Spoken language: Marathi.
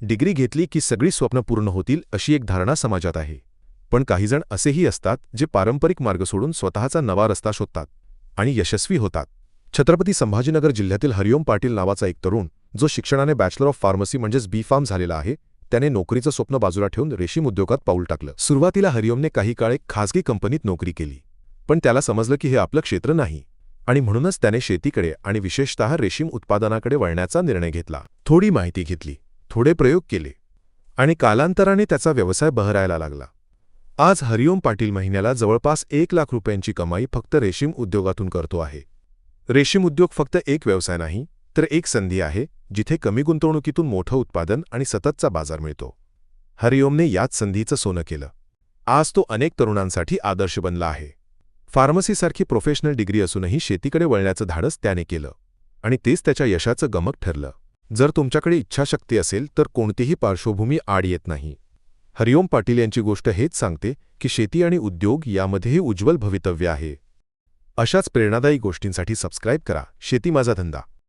डिग्री घेतली की सगळी स्वप्न पूर्ण होतील अशी एक धारणा समाजात आहे. पण काहीजण असेही असतात जे पारंपरिक मार्ग सोडून स्वतःचा नवा रस्ता शोधतात आणि यशस्वी होतात. छत्रपती संभाजीनगर जिल्ह्यातील हरिओम पाटील नावाचा एक तरुण जो शिक्षणाने बॅचलर ऑफ फार्मसी म्हणजेच बी फार्म झालेला आहे त्याने नोकरीचं स्वप्न बाजूला ठेवून रेशीम उद्योगात पाऊल टाकलं. सुरुवातीला हरिओमने काही काळ एक खासगी कंपनीत नोकरी केली. पण त्याला समजलं की हे आपलं क्षेत्र नाही. आणि म्हणूनच त्याने शेतीकडे आणि विशेषतः रेशीम उत्पादनाकडे वळण्याचा निर्णय घेतला. थोडी माहिती घेतली. थोडे प्रयोग केले आणि कालांतराने त्याचा व्यवसाय बहरायला लागला. आज हरिओम पाटील महिन्याला जवळपास एक लाख रुपयांची कमाई फक्त रेशीम उद्योगातून करतो आहे. रेशीम उद्योग फक्त एक व्यवसाय नाही तर एक संधी आहे जिथे कमी गुंतवणुकीतून मोठं उत्पादन आणि सततचा बाजार मिळतो. हरिओमने याच संधीचं सोनं केलं. आज तो अनेक तरुणांसाठी आदर्श बनला आहे. फार्मसीसारखी प्रोफेशनल डिग्री असूनही शेतीकडे वळण्याचं धाडस त्याने केलं आणि तेच त्याच्या यशाचं गमक ठरलं. जर तुमच्याकडे इच्छाशक्ती असेल तर कोणतीही पार्श्वभूमी आड येत नाही. हरिओम पाटील यांची गोष्ट हेच सांगते की शेती आणि उद्योग यामध्येही उज्ज्वल भवितव्य आहे. अशाच प्रेरणादायी गोष्टींसाठी सबस्क्राईब करा. शेती माझा धंदा.